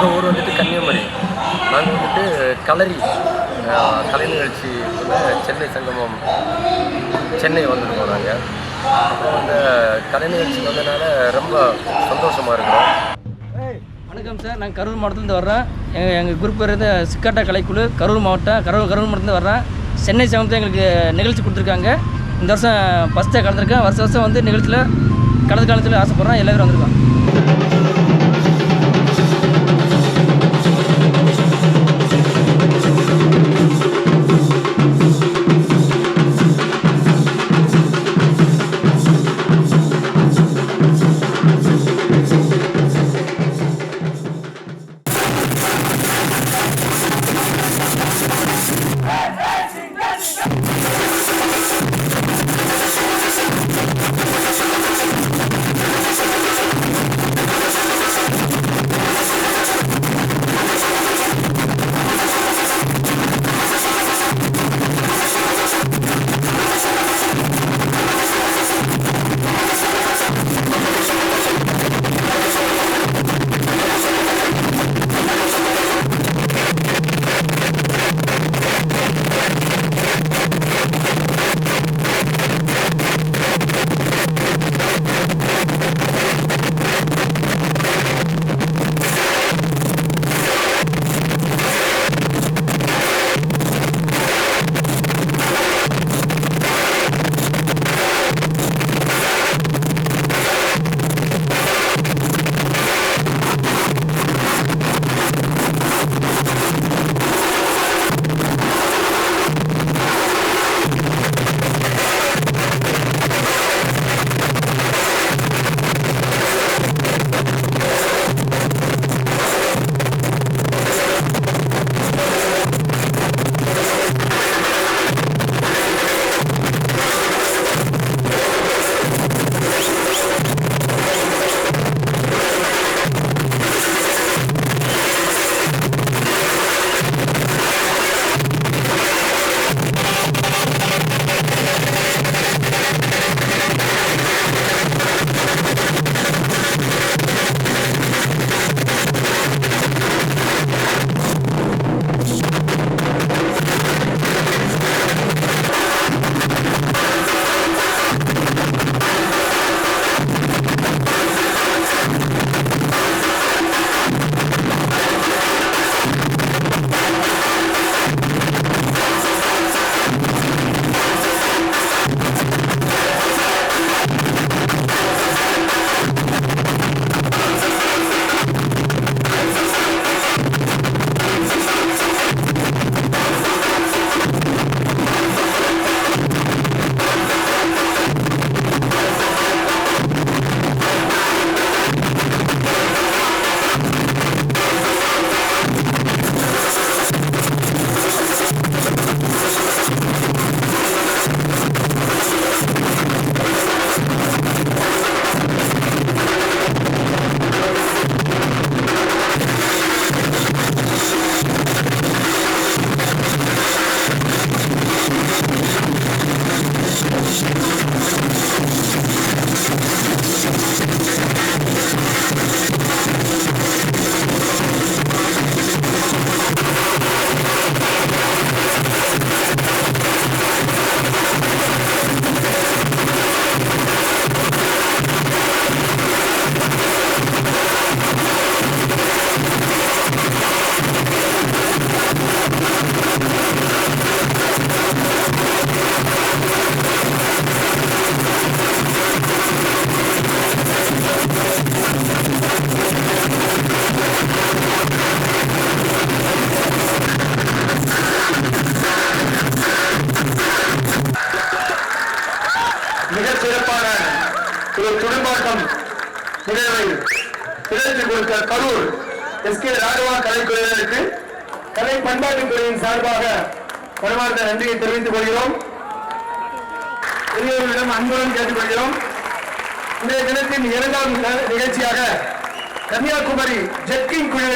எங்கள் ஊர் வந்துவிட்டு கன்னியாகுமரி. அதில் வந்துட்டு கலரி கலை நிகழ்ச்சி சென்னை சங்கமம் சென்னை வந்துருக்கோம் நாங்கள் அப்புறம் வந்து கலை நிகழ்ச்சி வந்ததுனால ரொம்ப சந்தோஷமாக இருக்கிறோம். வணக்கம் சார். நான் கரூர் மாவட்டத்துலேருந்து வர்றேன். எங்கள் எங்கள் குரூப் இருந்து சிக்காட்டா கலைக்குழு. கரூர் மாவட்டம் கரூர் கரூர் மாவட்டத்துலேருந்து வர்றேன். சென்னை சமயத்தில் எங்களுக்கு நிகழ்ச்சி கொடுத்துருக்காங்க. இந்த வருஷம் ஃபஸ்ட்டாக கலந்துருக்கேன். வருஷம் வருஷம் வந்து நிகழ்ச்சியில் கடந்த காலத்தில் ஆசைப்பட்றேன் எல்லாரும் வந்திருக்கோம். திறந்து கொடுக்க கரூர் எஸ் கே ராகவா கலைக்குழுவினருக்கு கலை பண்பாட்டுத் துறையின் சார்பாக மனமார்ந்த நன்றியை தெரிவித்துக் கொள்கிறோம். பெரியவர்களிடம் அன்புடன் கேட்டுக்கொள்கிறோம் இன்றைய தினத்தின் இரண்டாம் நிகழ்ச்சியாக கன்னியாகுமரி ஜெட்கிங் குழு